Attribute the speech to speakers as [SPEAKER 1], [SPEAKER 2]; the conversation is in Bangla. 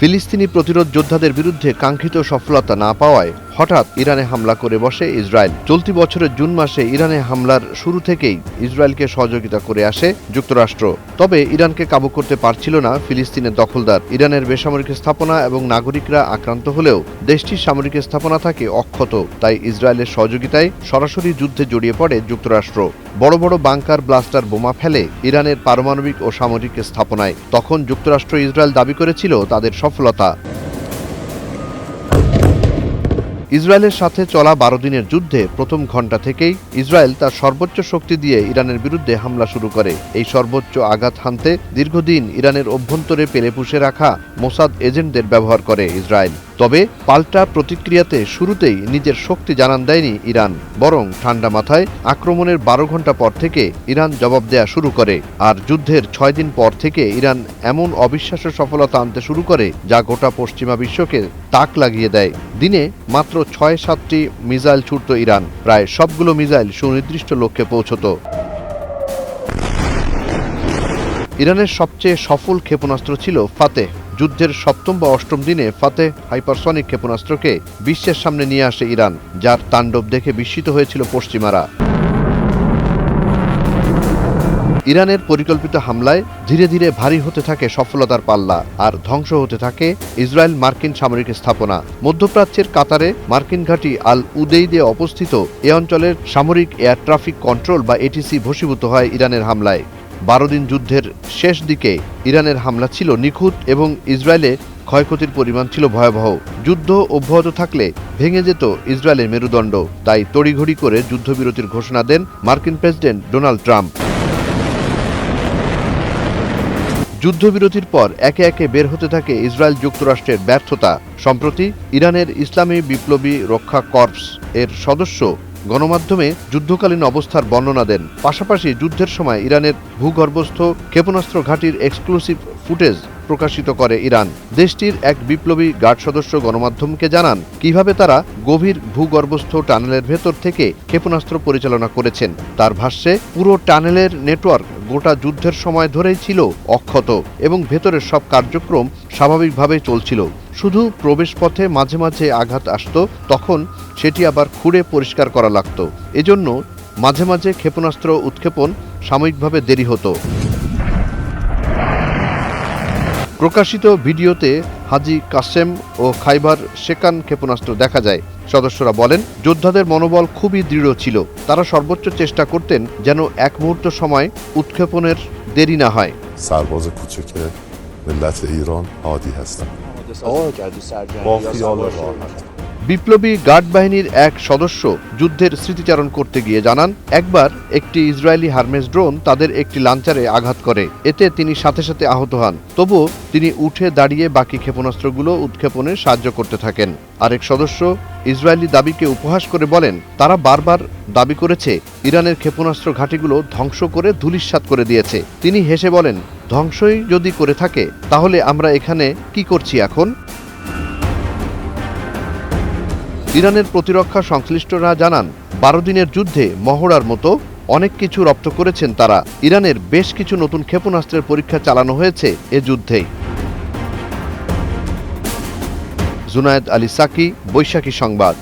[SPEAKER 1] ফিলিস্তিনি প্রতিরোধ যোদ্ধাদের বিরুদ্ধে কাঙ্ক্ষিত সফলতা না পাওয়ায় হঠাৎ ইরানে হামলা করে বসে ইসরায়েল। চলতি বছরের জুন মাসে ইরানে হামলার শুরু থেকেই ইসরায়েলকে সহযোগিতা করে আসে যুক্তরাষ্ট্র। তবে ইরানকে কাবু করতে পারছিল না ফিলিস্তিনের দখলদার। ইরানের বেসামরিক স্থাপনা এবং নাগরিকরা আক্রান্ত হলেও দেশটির সামরিক স্থাপনা থাকে অক্ষত। তাই ইসরায়েলের সহযোগিতায় সরাসরি যুদ্ধে জড়িয়ে পড়ে যুক্তরাষ্ট্র। বড় বড় বাংকার ব্লাস্টার বোমা ফেলে ইরানের পারমাণবিক ও সামরিক স্থাপনায়। তখন যুক্তরাষ্ট্র ইসরায়েল দাবি করেছিল তাদের সফলতা। ইসরায়েলের সাথে চলা বারো দিনের যুদ্ধে প্রথম ঘণ্টা থেকেই ইসরায়েল তার সর্বোচ্চ শক্তি দিয়ে ইরানের বিরুদ্ধে হামলা শুরু করে। এই সর্বোচ্চ আঘাত হানতে দীর্ঘদিন ইরানের অভ্যন্তরে পেলে পুষে রাখা মোসাদ এজেন্টদের ব্যবহার করে ইসরায়েল। তবে পাল্টা প্রতিক্রিয়াতে শুরুতেই নিজের শক্তি জানান দেয়নি ইরান, বরং ঠান্ডা মাথায় আক্রমণের বারো ঘণ্টা পর থেকে ইরান জবাব দেয়া শুরু করে। আর যুদ্ধের ছয় দিন পর থেকে ইরান এমন অবিশ্বাস্য সফলতা আনতে শুরু করে, যা গোটা পশ্চিমা বিশ্বকে তাক লাগিয়ে দেয়। দিনে মাত্র ছয় সাতটি মিসাইল ছুটত ইরান, প্রায় সবগুলো মিসাইল সুনির্দিষ্ট লক্ষ্যে পৌঁছত। ইরানের সবচেয়ে সফল ক্ষেপণাস্ত্র ছিল ফাতেহ। যুদ্ধের সপ্তম বা অষ্টম দিনে ফাতে হাইপারসনিক ক্ষেপণাস্ত্রকে বিশ্বের সামনে নিয়ে আসে ইরান, যার তাণ্ডব দেখে বিস্মিত হয়েছিল পশ্চিমারা। ইরানের পরিকল্পিত হামলায় ধীরে ধীরে ভারী হতে থাকে সফলতার পাল্লা আর ধ্বংস হতে থাকে ইসরায়েল মার্কিন সামরিক স্থাপনা। মধ্যপ্রাচ্যের কাতারে মার্কিন ঘাঁটি আল উদেইদে অবস্থিত এ অঞ্চলের সামরিক এয়ার ট্রাফিক কন্ট্রোল বা এটিসি ভস্মীভূত হয় ইরানের হামলায়। বারো দিন যুদ্ধের শেষ দিকে ইরানের হামলা ছিল নিখুঁত এবং ইসরায়েলে ক্ষয়ক্ষতির পরিমাণ ছিল ভয়াবহ। যুদ্ধ অব্যাহত থাকলে ভেঙে যেত ইসরায়েলের মেরুদণ্ড। তাই তড়িঘড়ি করে যুদ্ধবিরতির ঘোষণা দেন মার্কিন প্রেসিডেন্ট ডোনাল্ড ট্রাম্প। যুদ্ধবিরতির পর একে একে বের হতে থাকে ইসরায়েল যুক্তরাষ্ট্রের ব্যর্থতা। সম্প্রতি ইরানের ইসলামী বিপ্লবী রক্ষা কর্পস এর সদস্য গণমাধ্যমে যুদ্ধকালীন অবস্থার বর্ণনা দেন। পাশাপাশি যুদ্ধের সময় ইরানের ভূগর্ভস্থ ক্ষেপণাস্ত্র ঘাঁটির এক্সক্লুসিভ ফুটেজ প্রকাশিত করে ইরান। দেশটির এক বিপ্লবী গার্ড সদস্য গণমাধ্যমকে জানান, কীভাবে তারা গভীর ভূগর্ভস্থ টানেলের ভেতর থেকে ক্ষেপণাস্ত্র পরিচালনা করেছেন। তার ভাষ্যে, পুরো টানেলের নেটওয়ার্ক গোটা যুদ্ধের সময় ধরেই ছিল অক্ষত এবং ভেতরের সব কার্যক্রম স্বাভাবিকভাবে চলছিল। শুধু প্রবেশপথে মাঝে মাঝে আঘাত আসত, তখন সেটি আবার খুঁড়ে পরিষ্কার করা লাগতো। এজন্য মাঝে মাঝে ক্ষেপণাস্ত্র উৎক্ষেপণ সাময়িকভাবে দেরি হতো। প্রকাশিত ভিডিওতে হাজি কাসেম ও খাইবার শেকান ক্ষেপণাস্ত্র দেখা যায়। সদস্যরা বলেন যোদ্ধাদের মনোবল খুবই দৃঢ় ছিল। তারা সর্বোচ্চ চেষ্টা করতেন যেন এক মুহূর্ত সময় উৎক্ষেপণের দেরি না হয়। বিপ্লবী গার্ড বাহিনীর এক সদস্য যুদ্ধের স্মৃতিচারণ করতে গিয়ে জানান, একবার একটি ইসরায়েলি হার্মেস ড্রোন তাদের একটি লাঞ্চারে আঘাত করে। এতে তিনি সাথে সাথে আহত হন। তবুও তিনি উঠে দাঁড়িয়ে বাকি ক্ষেপণাস্ত্রগুলো উৎক্ষেপণে সাহায্য করতে থাকেন। আরেক সদস্য ইসরায়েলি দাবিকে উপহাস করে বলেন, তারা বারবার দাবি করেছে, ইরানের ক্ষেপণাস্ত্র ঘাঁটিগুলো ধ্বংস করে ধুলিস্বাত করে দিয়েছে। তিনি হেসে বলেন, ধ্বংসই যদি করে থাকে, তাহলে আমরা এখানে কি করছি এখন? ইরানের প্রতিরক্ষা সংশ্লিষ্টরা জানান, বারো দিনের যুদ্ধে মহড়ার মতো অনেক কিছু রপ্ত করেছেন তারা। ইরানের বেশ কিছু নতুন ক্ষেপণাস্ত্রের পরীক্ষা চালানো হয়েছে এ যুদ্ধে জুনায়েদ আলী সাকি, বৈশাখী সংবাদ।